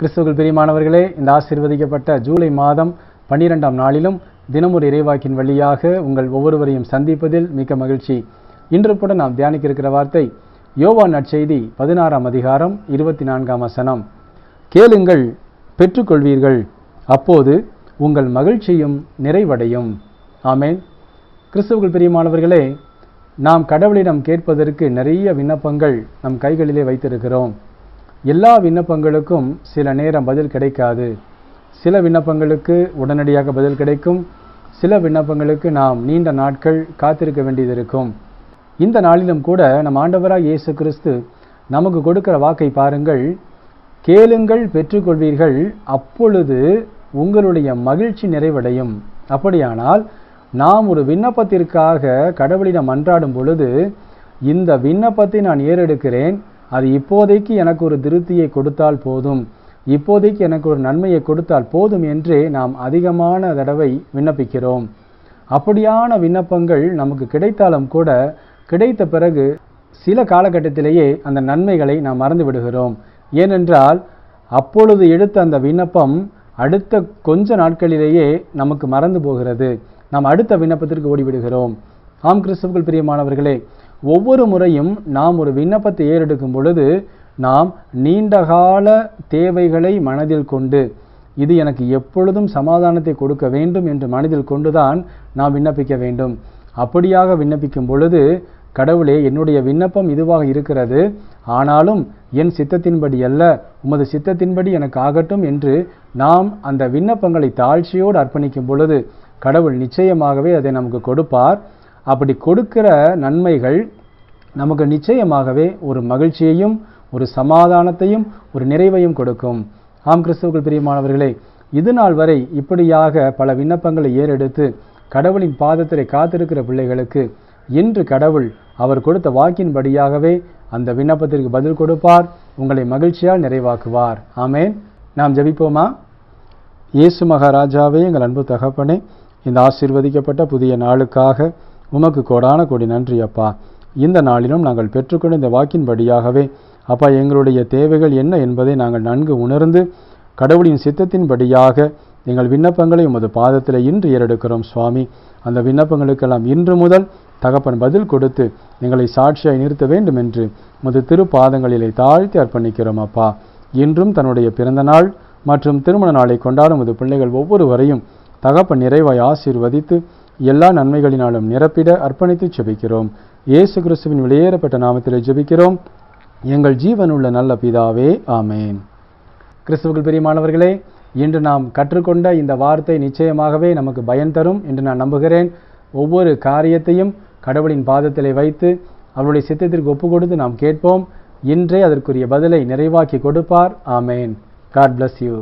கிறிஸ்துவர்கள் பிரியமானவர்களே இந்த ஆசீர்வதிக்கப்பட்ட ஜூலை மாதம் பன்னிரெண்டாம் நாளிலும் தினமொரு இறைவாக்கின் வழியாக உங்கள் ஒவ்வொருவரையும் சந்திப்பதில் மிக்க மகிழ்ச்சி. இன்று கூட நாம் தியானிக்க இருக்கிற வார்த்தை யோவான் நற்செய்தி பதினாறாம் அதிகாரம் இருபத்தி நான்காம் வசனம். கேளுங்கள் பெற்றுக்கொள்வீர்கள் அப்போது உங்கள் மகிழ்ச்சியும் நிறைவடையும். ஆமென். கிறிஸ்துவர்கள் பிரியமானவர்களே நாம் கடவுளிடம் கேட்பதற்கு நிறைய விண்ணப்பங்கள் நம் கைகளிலே வைத்திருக்கிறோம். எல்லா விண்ணப்பங்களுக்கும் சில நேரம் பதில் கிடைக்காது. சில விண்ணப்பங்களுக்கு உடனடியாக பதில் கிடைக்கும். சில விண்ணப்பங்களுக்கு நாம் நீண்ட நாட்கள் காத்திருக்க வேண்டியது இருக்கும். இந்த நாளிலும் கூட நம் ஆண்டவராக இயேசு கிறிஸ்து நமக்கு கொடுக்கிற வாக்கை பாருங்கள். கேளுங்கள் பெற்றுக்கொள்வீர்கள். அப்பொழுது உங்களுடைய மகிழ்ச்சி நிறைவடையும். அப்படியானால் நாம் ஒரு விண்ணப்பத்திற்காக கடவுளிடம் அன்றாடும் பொழுது இந்த விண்ணப்பத்தை நான் ஏறெடுக்கிறேன். அது இப்போதைக்கு எனக்கு ஒரு திருப்தியை கொடுத்தால் போதும். இப்போதைக்கு எனக்கு ஒரு நன்மையை கொடுத்தால் போதும் என்றே நாம் அதிகமான தடவை விண்ணப்பிக்கிறோம். அப்படியான விண்ணப்பங்கள் நமக்கு கிடைத்தாலும் கூட கிடைத்த பிறகு சில காலகட்டத்திலேயே அந்த நன்மைகளை நாம் மறந்து விடுகிறோம். ஏனென்றால் அப்பொழுது எடுத்த அந்த விண்ணப்பம் அடுத்த கொஞ்ச நாட்களிலேயே நமக்கு மறந்து போகிறது. நாம் அடுத்த விண்ணப்பத்திற்கு ஓடிவிடுகிறோம். ஆம் கிறிஸ்துவுக்குள் பிரியமானவர்களே ஒவ்வொரு முறையும் நாம் ஒரு விண்ணப்பத்தை ஏறெடுக்கும் பொழுது நாம் நீண்டகால தேவைகளை மனதில் கொண்டு இது எனக்கு எப்பொழுதும் சமாதானத்தை கொடுக்க வேண்டும் என்று மனதில் கொண்டுதான் நாம் விண்ணப்பிக்க வேண்டும். அப்படியாக விண்ணப்பிக்கும் பொழுது கடவுளே என்னுடைய விண்ணப்பம் இதுவாக இருக்கிறது. ஆனாலும் என் சித்தத்தின்படி அல்ல உமது சித்தத்தின்படி எனக்கு ஆகட்டும் என்று நாம் அந்த விண்ணப்பங்களை தாழ்ச்சியோடு அர்ப்பணிக்கும் பொழுது கடவுள் நிச்சயமாகவே அதை நமக்கு கொடுப்பார். அப்படி கொடுக்கிற நன்மைகள் நமக்கு நிச்சயமாகவே ஒரு மகிழ்ச்சியையும் ஒரு சமாதானத்தையும் ஒரு நிறைவையும் கொடுக்கும். ஆம் கிறிஸ்துவுக்குள் பிரியமானவர்களே இது நாள் வரை இப்படியாக பல விண்ணப்பங்களை ஏறெடுத்து கடவுளின் பாதத்திலே காத்திருக்கிற பிள்ளைகளுக்கு இன்று கடவுள் அவர் கொடுத்த வாக்கின்படியாகவே அந்த விண்ணப்பத்திற்கு பதில் கொடுப்பார் உங்களை மகிழ்ச்சியால் நிறைவாக்குவார். ஆமேன். நாம் ஜபிப்போமா? இயேசு மகாராஜாவே எங்கள் அன்பு தகப்பனே இந்த ஆசீர்வதிக்கப்பட்ட புதிய நாளுக்காக உமக்கு கோடான கோடி நன்றி அப்பா. இந்த நாளிலும் நாங்கள் பெற்றுக்கொண்ட இந்த வாக்கின்படியாகவே அப்பா எங்களுடைய தேவைகள் என்ன என்பதை நாங்கள் நன்கு உணர்ந்து கடவுளின் சித்தத்தின்படியாக எங்கள் விண்ணப்பங்களை உமது பாதத்தில் இன்று ஏறெடுக்கிறோம் சுவாமி. அந்த விண்ணப்பங்களுக்கெல்லாம் இன்று முதல் தகப்பன் பதில் கொடுத்து எங்களை சாட்சியாய் நிறுத்த வேண்டும் என்று உமது திருப்பாதங்களிலே தாழ்த்தி அர்ப்பணிக்கிறோம் அப்பா. இன்றும் தன்னுடைய பிறந்த நாள் மற்றும் திருமண நாளை கொண்டாடும் உமது பிள்ளைகள் ஒவ்வொருவரையும் தகப்பன் நிறைவாய் ஆசீர்வதித்து எல்லா நன்மைகளினாலும் நிரப்பிட அர்ப்பணித்து ஜெபிக்கிறோம் இயேசு கிறிஸ்துவின் வெளியேறப்பட்ட நாமத்திலே ஜெபிக்கிறோம். எங்கள் ஜீவனுள்ள நல்ல பிதாவே ஆமேன். கிறிஸ்துவுக்குள் பிரியமானவர்களே இன்று நாம் கற்றுக்கொண்ட இந்த வார்த்தை நிச்சயமாகவே நமக்கு பயன் தரும் என்று நான் நம்புகிறேன். ஒவ்வொரு காரியத்தையும் கடவுளின் பாதத்திலே வைத்து அவருடைய சித்தத்திற்கு ஒப்பு கொடுத்து நாம் கேட்போம். இன்றே அதற்குரிய பதிலை நிறைவாக்கி கொடுப்பார். ஆமேன். God bless you